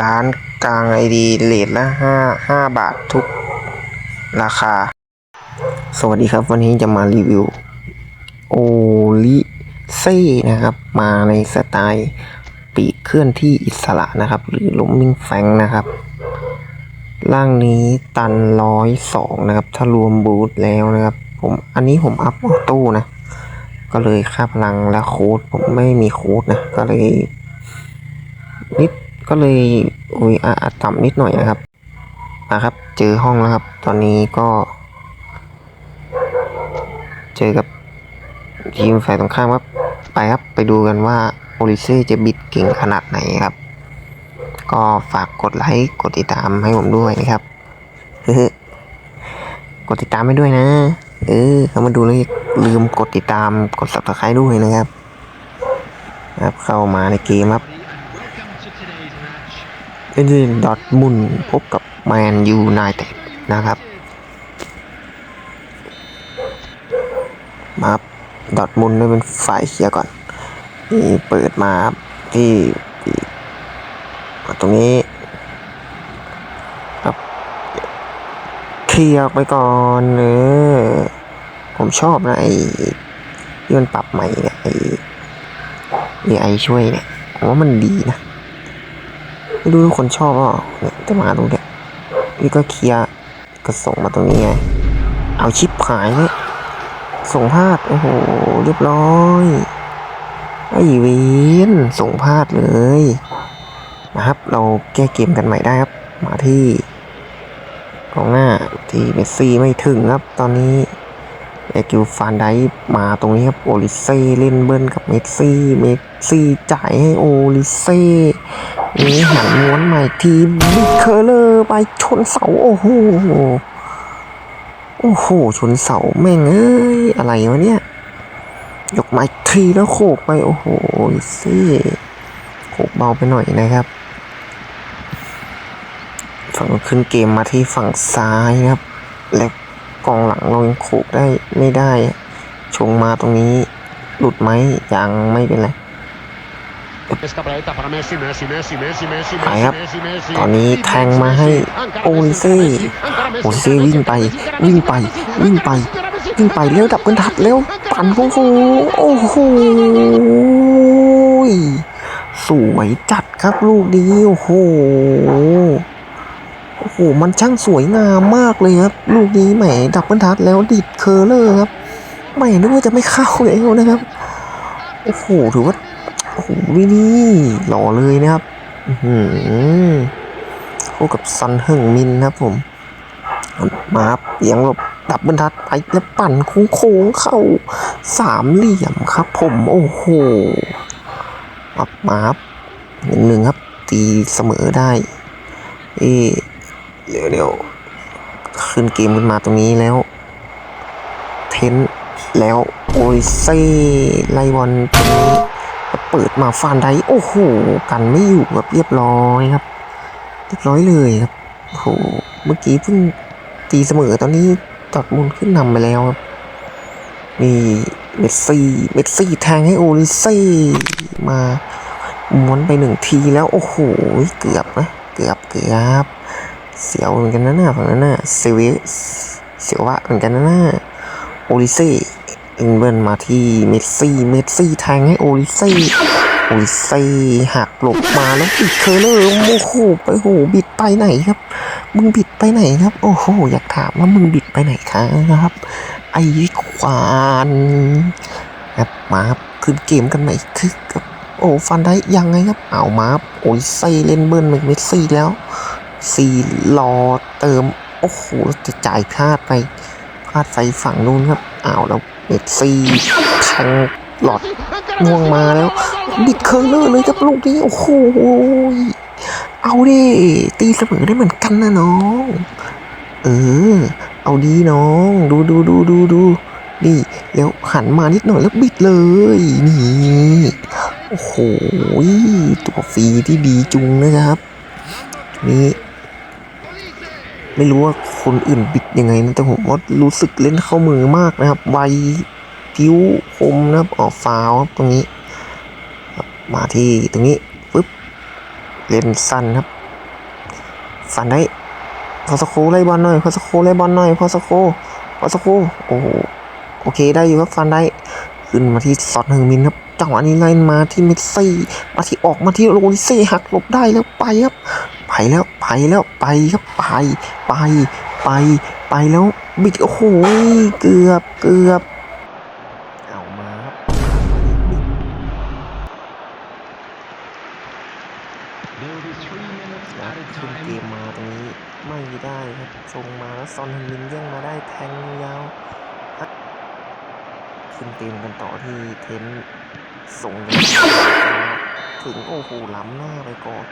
ร้านกลางไอดีเลทละห้าห้าบาททุกราคา สวัสดีครับ วันนี้จะมารีวิว โอลิเซ่นะครับ มาในสไตล์ปีกเคลื่อนที่อิสระนะครับ หรือลมมิงแฟงนะครับ ร่างนี้ตันร้อยสองนะครับ ถ้ารวมบูทแล้วนะครับ ผมอันนี้ผมอัพออโต้นะ ก็เลยค่าพลังและโค้ดผมไม่มีโค้ดนะ ก็เลยนิด ก็เลยอุ้ยอะต่ำนิดหน่อยนะครับนะครับ เจอห้องแล้วครับ ตอนนี้ก็ เจอกับทีมฝ่ายตรงข้ามครับ ไปครับไปดูกันว่าโอลิเซ่จะบิดเก่งขนาดไหนครับ ก็ฝากกดไลค์กดติดตามให้ผมด้วยนะครับเฮ้กดติดตามให้ด้วยนะ เออเข้ามาดูแล้วอย่าลืมกดติดตามกด subscribe ด้วยนะครับ ครับเข้ามาในเกมครับ เป็นดอทมุนพบกับแมนยูไนเต็ดนะครับมาดอทมุนได้เป็นฝ่ายเคลียร์ก่อนนี่เปิดมาครับที่ตรงนี้ครับเคลียร์ออกไปก่อนเออผมชอบนะไอ้ที่มันปรับใหม่เนี่ยไอ้ไอช่วยเนี่ยผมว่ามันดีนะ ไม่รู้ทุกคนชอบเปล่าเนี่ยจะมาดูเนี่ยนี่ก็เคลียร์ก็ส่งมาตรงนี้ไง เอาชิปหายเนี่ยส่งพลาดโอ้โหเรียบร้อยไอ้เวนส่งพลาดเลยนะครับ เราแก้เกมกันใหม่ได้ครับ มาที่กองหน้าที่เมสซี่ไม่ถึงครับ ตอนนี้เอกิวฟานไดมาตรงนี้ครับโอลิเซ่เล่นเบิ้ลกับเมสซี่เมสซี่จ่ายให้โอลิเซ่ นี่หันม้วนใหม่ทีบิดเคอร์เลอร์ไปชนเสาโอ้โหโอ้โหชนเสาแม่งเอ้ยอะไรวะเนี่ย ยกไม้ทีแล้วโขกไปโอ้โหสิโขกเบาไปหน่อยนะครับ ฝั่งขึ้นเกมมาที่ฝั่งซ้ายนะครับแล้วกองหลังเรายังโขกได้ไม่ได้ ชงมาตรงนี้หลุดไหมยังไม่เป็นไร ไปครับ Messi, Messi, ตอนนี้ Messi, แทงมาให้ Ankara โอลิ Messi, เซ่ Ankara Messi, โอลิ Ankara เซ่ Messi, วิ่งไป Ankara วิ่ง Messi, ไป Ankara วิ่ง Messi, ไป Ankara Messi, วิ่งไปเร็วดับเบิลทัดเร็วปั่นโอ้โหโอ้โหสวยจัดครับลูกนี้โอ้โหโอ้โห มันช่างสวยงามมากเลยครับ ลูกนี้แหมดับเบิลทัดแล้วดิดเคอร์เลอร์ครับ ไม่นึกว่าจะไม่เข้าแล้วนะครับ โอ้โห ถือว่าโอ้โห วินี่หล่อเลยนะครับอื้อหือคู่กับซันเฮิงมินนะครับผม มาเอียงหลบดับบิลทัดไปแล้วปั่นโค้งเข้าสามเหลี่ยมครับ ผมโอ้โหมามาหนึ่งหนึ่งครับ ตีเสมอได้ เอ๊ะเดี๋ยวเดี๋ยวขึ้นเกมขึ้นมาตรงนี้แล้ว เทนแล้วโอริเซ่ไลบอลตรงนี้ เปิดมาฟานไดโอ้โหกันไม่อยู่แบบเรียบร้อยครับ เรียบร้อยเลยครับโอ้โหเมื่อกี้เพิ่งตีเสมอตอนนี้ดอดมุนขึ้นนำไปแล้วครับนี่เมสซี่เมสซี่แทงให้โอริเซ่มาม้วนไปหนึ่งทีแล้วโอ้โหเกือบนะเกือบเกือบเสียวเหมือนกันนะหน้าฝั่งนั้นน่ะเซเวเสียวะเหมือนกันนะหน้าโอริเซ่ อิงเบิลมาที่เมสซี่ เมสซี่แทงให้โอริเซ่ โอริเซ่หักหลบมาแล้วปิดเคอร์เลอร์โอ้โหไปโหบิดไปไหนครับ มึงบิดไปไหนครับ โอ้โห อยากถามว่ามึงบิดไปไหนครับ ไอ้ควานครับมาครับขึ้นเกมกันใหม่คือกับโอ้ฟันได้ยังไงครับ เอามารับโอ้ยไส้เล่นเบิ้ลเมสซี่แล้วซีรอเติม โอ้โหจะจ่ายพลาดไป พลาดไฟฝั่งนู้นครับอ้าวแล้วเมสซี่แทงหลอดม่วงมาแล้ว บิดเคอร์เลอร์เลยครับลูกนี้โอ้โหเอาดิตีเสมอได้เหมือนกันนะน้อง เออ เอาดีน้อง ดูดูดูดูดูนี่แล้วหันมานิดหน่อยแล้วบิดเลย นี่โอ้โหตัวฟรีที่ดีจุงนะครับ นี่ ไม่รู้ว่าคนอื่นบิดยังไงนะแต่ผมว่ารู้สึกเล่นเข้ามือมากนะครับ ไวพิ้วคมนะครับออกฟาวครับตรงนี้ มาที่ตรงนี้ปึ๊บเล่นสั้นครับฟันได้พอสโคไล่บอลหน่อยพอสโคไล่บอลหน่อยพอสโคพอสโคโอ้โหโอเคได้อยู่ครับฟันได้ขึ้นมาที่ซอดหนึ่งมินครับจังหวะนี้ไล่มาที่เมสซี่มาที่ออกมาที่โรลิเซ่หักหลบได้แล้วไปครับไปแล้ว แล้วไปครับไปไปไปไปแล้วบิดโอ้โหเกือบเกือบเอามาครับขึ้นเกมมาตรงนี้ไม่ได้ครับส่งมาแล้วซอนฮึนมินแย่งมาได้แทงยาวขึ้นเกมกันต่อที่เทนส่งถึงโอ้โหล้ำหน้าไปก่อน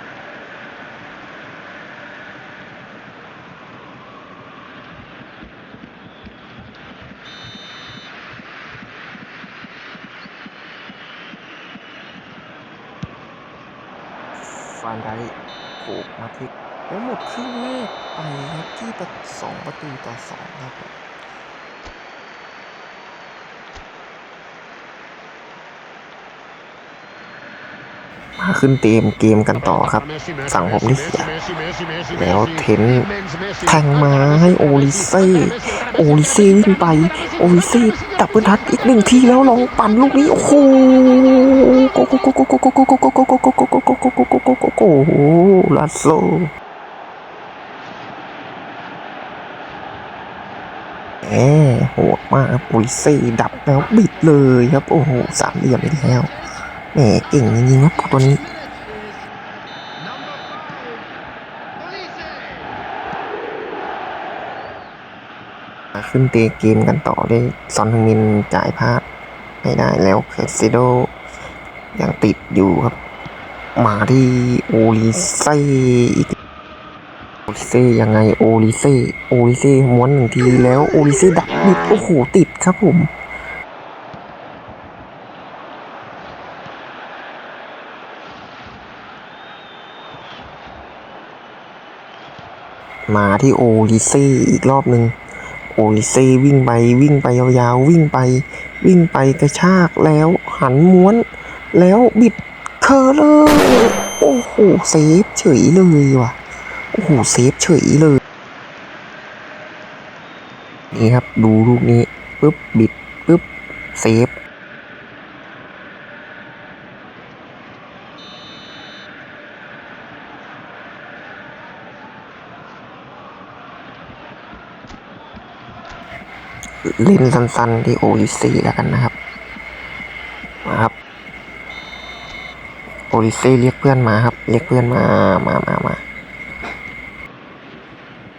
ฟานได้ผูกมาที่แล้วหมดครึ่งแรกไปครับที่ประสองประตูต่อสองครับมาขึ้นเตมเกมกันต่อครับ สั่งผมที่เสียแล้วเทนแทงมาให้โอลิเซ่โอลิเซ่วิ่งไป โอลิเซ่ดับเบินทัชอีกหนึ่งทีแล้วลองปั่นลูกนี้ โอ้โหโกโกโกโกโกโกโก โกโกโกโอ้ลาโซแหมโหดมากครับโอลิเซ่ดับแล้วบิดเลยครับ โอ้โห สามเหลี่ยมอีกแล้วแหมเก่งจริงๆครับตัวนี้ขึ้นเตะเกมกันต่อด้วยซอนฮึงมินจ่ายพลาดไม่ได้แล้วเคสซิโดยังติดอยู่ครับ มาที่โอลิเซ่อีกโอลิเซ่ยังไงโอลิเซ่โอลิเซ่ม้วนหนึ่งทีแล้วโอลิเซ่ดักบิดโอ้โหติดครับผมมาที่โอลิเซ่อีกรอบหนึ่งโอลิเซ่วิ่งไปวิ่งไปยาวๆวิ่งไป วิ่งไปกระชากแล้วหันม้วน แล้วบิด เคอร์เลอร์โอ้โหเซฟเฉยเลยว่ะ โอ้โหเซฟเฉยเลย นี่ครับดูลูกนี้ปุ๊บบิดปุ๊บเซฟเล่นสั้นๆที่โอลิซีแล้วกันนะครับ มาครับ โอลิซีเรียกเพื่อนมาครับ เรียกเพื่อนมามามามา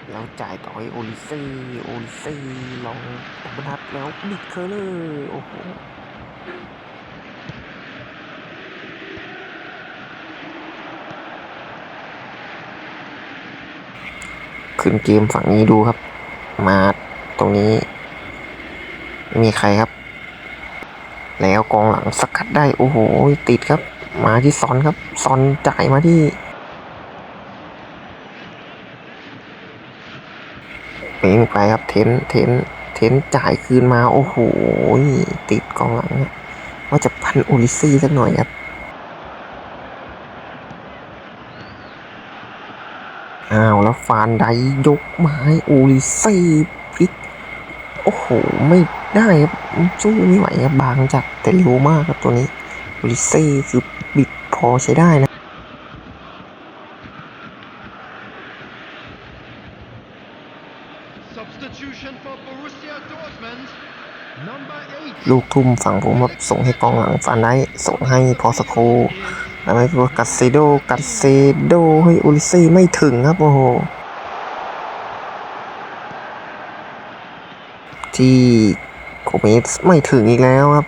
แล้วจ่ายต่อให้โอลิซีโอลิซีลองบรรทัดแล้วบิดเคอร์เลอร์โอ้โหขึ้นเกมฝั่งนี้ดูครับ มาตรงนี้มีใครครับ แล้วกองหลังสกัดได้ โอ้โห ติดครับ มาที่ซอนครับซอนจ่ายมาที่เป่งไปครับเทนเทนเทนจ่ายคืนมาโอ้โหติดกองหลังเนี่ยว่าจะพันโอลิซี่สักหน่อยครับอ้าวแล้วฟานไดยกไม้โอลิซี่พลิกโอ้โห ไม่ได้ครับสู้ไม่ไหวครับบางจัดแต่เร็วมากครับตัวนี้โอลิซี่คือบิด พอใช้ได้นะ Substitution for Borussia Dortmund. Number eight. ลูกทุ่มฝั่งผมแบบส่งให้กองหลังฟานไดส่งให้พอสโคแล้วไม่รู้กัสเซโดกัสเซโดให้โอลิซี่ไม่ถึงครับโอ้โหที่โกเมสไม่ถึงอีกแล้วครับ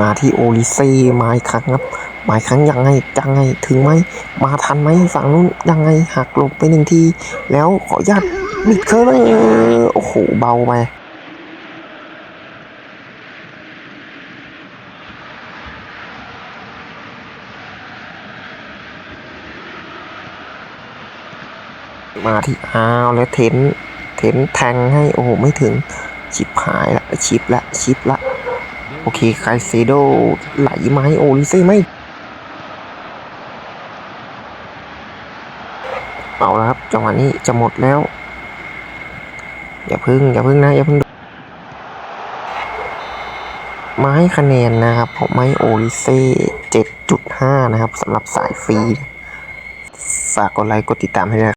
มาที่โอลิเซ่มาอีกครั้งครับมาอีกครั้งยังไงยังไงถึงไหมมาทันไหมฝั่งนู้นยังไงหักหลบไปหนึ่งที แล้วขออนุญาตบิดเคอร์เลยโอ้โหเบาไปมาที่อ้าวแล้วเทนเทนแทงให้โอ้โหไม่ถึงชิปหายละชิปละชิปละ โอเคไคเซโดไหลไม้โอลิเซ่ไม่เอาแล้วครับจังหวะนี้จะหมดแล้ว อย่าพึ่งอย่าพึ่งนะอย่าพึ่งไม้คะแนนนะครับผมไม้โอลิเซ่7.5 นะครับสำหรับสายฟรีฝากกดไลค์กดติดตามให้ด้วย